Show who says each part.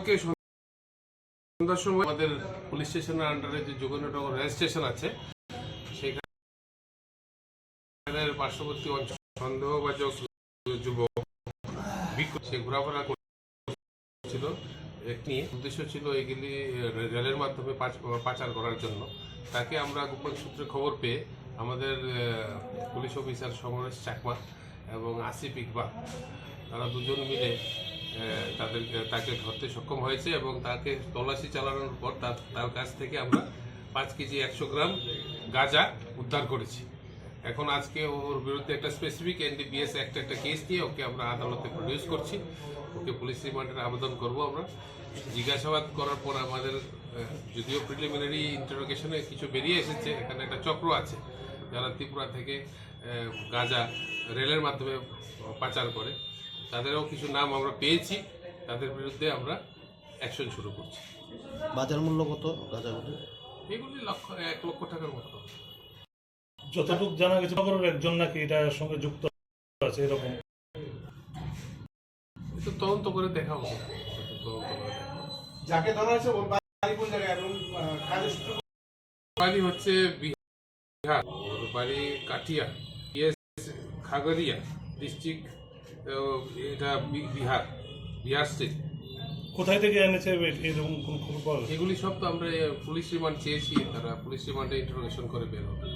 Speaker 1: কালকে সন্ধ্যার সময় আমাদের পুলিশ স্টেশনের আন্ডারে যে যোগেন্দ্রনগর রেল স্টেশন আছে, সেখানে পার্শ্ববর্তী অঞ্চল সন্দেহবাচক যুবক সে ঘোরাফেরা করছিল। একটি উদ্দেশ্য ছিল এগুলি রেলের মাধ্যমে পাচ- পাচার করার জন্য। তাকে আমরা গোপন সূত্রে খবর পেয়ে আমাদের পুলিশ অফিসার সমরেশ চাকমা এবং আসিফ ইকবাল, তারা দুজন মিলে তাদের, তাকে ধরতে সক্ষম হয়েছে এবং তাকে তল্লাশি চালানোর পর তার কাছ থেকে আমরা পাঁচ কেজি একশো গ্রাম গাঁজা উদ্ধার করেছি। এখন আজকে ওর বিরুদ্ধে একটা স্পেসিফিক এনডিপিএস একটা একটা কেস নিয়ে ওকে আমরা আদালতে প্রডিউস করছি। ওকে পুলিশ রিমান্ডের আবেদন করব আমরা। জিজ্ঞাসাবাদ করার পর আমাদের যদিও প্রিলিমিনারি ইন্টারোগেশনে কিছু বেরিয়ে এসেছে, এখানে একটা চক্র আছে যারা ত্রিপুরা থেকে গাঁজা রেলের মাধ্যমে পাচার করে। তাদেরও কিছু নাম আমরা পেয়েছি তাদের বিরুদ্ধে আমরা অ্যাকশন শুরু করছি।
Speaker 2: বাজার মূল্য কত গাঁজাগুলি
Speaker 1: এগুলি লক্ষ এক লক্ষ টাকার মতো।
Speaker 3: যতটুকু জানা গেছে নগরের একজন নাকি এটার সঙ্গে যুক্ত আছে এরকম।
Speaker 1: একটু তদন্ত করে দেখা হবে।
Speaker 4: যাকে ধরা হয়েছে ওর বাড়ি কোন জায়গায়? এবং আহ, কাজের সূত্র
Speaker 1: বাড়ি হচ্ছে বিহার। ওর বাড়ি কাটিয়া ইয়েস খাগড়িয়া ডিস্ট্রিক্ট এটা বিহার বিহার স্টেট।
Speaker 3: কোথায় থেকে এনেছে এরকম কোন খবর পাওয়া
Speaker 1: এগুলি সব তো আমরা পুলিশ রিমান্ড চেয়েছি তারা পুলিশ রিমান্ডে ইন্টারোগেশন করে বের হবে।